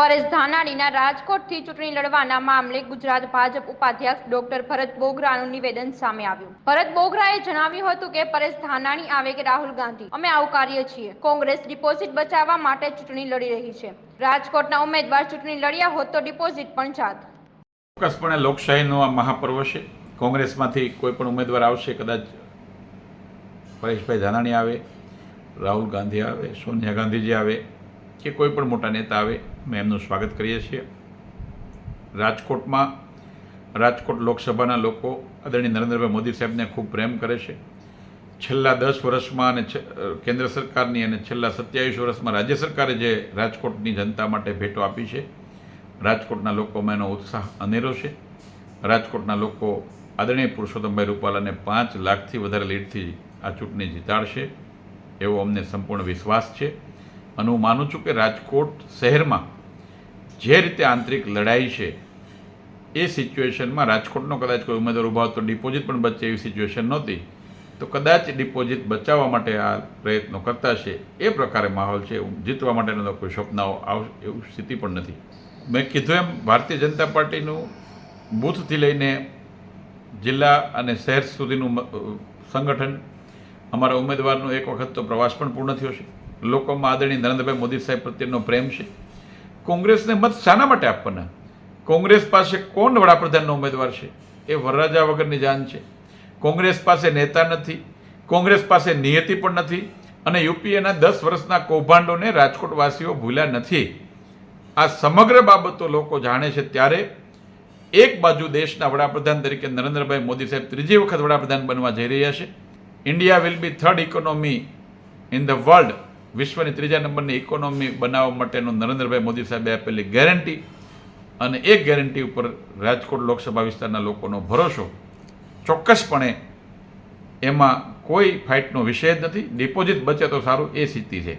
પરેશ ધાનાણીના રાજકોટથી ચૂંટણી લડવાના મામલે ગુજરાત ભાજપ ઉપાધ્યક્ષ ડોક્ટર ભરત બોગરાનું નિવેદન સામે આવ્યું. ભરત બોગરાએ જણાવ્યું હતું કે પરેશ ધાનાણી આવે કે રાહુલ ગાંધી. અમે આવકારીએ છીએ. કોંગ્રેસ ડિપોઝિટ બચાવવા માટે ચૂંટણી લડી રહી છે. રાજકોટના ઉમેદવાર ચૂંટણી લડ્યા હોત તો ડિપોઝિટ પણ જાત. ચોક્કસપણે લોકશાહીનો આ મહાપર્વ છે. કોંગ્રેસમાંથી કોઈ પણ ઉમેદવાર આવશે, કદાચ પરેશભાઈ ધાનાણી આવે, રાહુલ ગાંધી આવે, સોનિયા ગાંધીજી આવે કે કોઈ પણ મોટા નેતા આવે, અમે એમનું સ્વાગત કરીએ છીએ. રાજકોટમાં, રાજકોટ લોકસભાના લોકો, આદરણીય નરેન્દ્રભાઈ મોદી સાહેબને ખૂબ પ્રેમ કરે છે. છેલ્લા દસ વર્ષમાં અને કેન્દ્ર સરકારની અને છેલ્લા સત્યાવીસ વર્ષમાં રાજ્ય સરકારે જે રાજકોટની જનતા માટે ભેટો આપી છે, રાજકોટના લોકોમાં એનો ઉત્સાહ અનેરો છે. રાજકોટના લોકો આદરણીય પુરુષોત્તમભાઈ રૂપાલાને પાંચ લાખથી વધારે લીડથી આ ચૂંટણી જીતાડશે, એવો અમને સંપૂર્ણ વિશ્વાસ છે. અને હું માનું છું કે રાજકોટ શહેરમાં જે રીતે આંતરિક લડાઈ છે, એ સિચ્યુએશનમાં રાજકોટનો કદાચ કોઈ ઉમેદવાર ઊભા તો ડિપોઝિટ પણ બચે એવી સિચ્યુએશન નહોતી. તો કદાચ ડિપોઝિટ બચાવવા માટે આ પ્રયત્નો કરતા છે એ પ્રકારે માહોલ છે. જીતવા માટેનો તો કોઈ સ્વપ્નાઓ આવ, એવું સ્થિતિ પણ નથી. મેં કીધું એમ, ભારતીય જનતા પાર્ટીનું બૂથથી લઈને જિલ્લા અને શહેર સુધીનું સંગઠન, અમારા ઉમેદવારનો એક વખત તો પ્રવાસ પણ પૂર્ણ થયો છે. લોકોમાં આદરણીય નરેન્દ્રભાઈ મોદી સાહેબ પ્રત્યેનો પ્રેમ છે. કોંગ્રેસને મત શાના માટે આપવાના? કોંગ્રેસ પાસે કોણ વડાપ્રધાનનો ઉમેદવાર છે? એ વરરાજા વગરની જાન છે. કોંગ્રેસ પાસે નેતા નથી. કોંગ્રેસ પાસે નિયતિ પણ નથી. અને યુપીએના દસ વર્ષના કૌભાંડોને રાજકોટવાસીઓ ભૂલ્યા નથી. આ સમગ્ર બાબતો લોકો જાણે છે ત્યારે એક બાજુ દેશના વડાપ્રધાન તરીકે નરેન્દ્રભાઈ મોદી સાહેબ ત્રીજી વખત વડાપ્રધાન બનવા જઈ રહ્યા છે. India will be third economy in the world વિશ્વની ત્રીજા નંબરની ઇકોનોમી બનાવવા માટેનો નરેન્દ્રભાઈ મોદી સાહેબે આપેલી ગેરંટી અને એ ગેરંટી ઉપર રાજકોટ લોકસભા વિસ્તારના લોકોનો ભરોસો ચોક્કસપણે એમાં કોઈ ફાઇટનો વિષય જ નથી. ડિપોઝિટ બચે તો સારું, એ સ્થિતિ છે.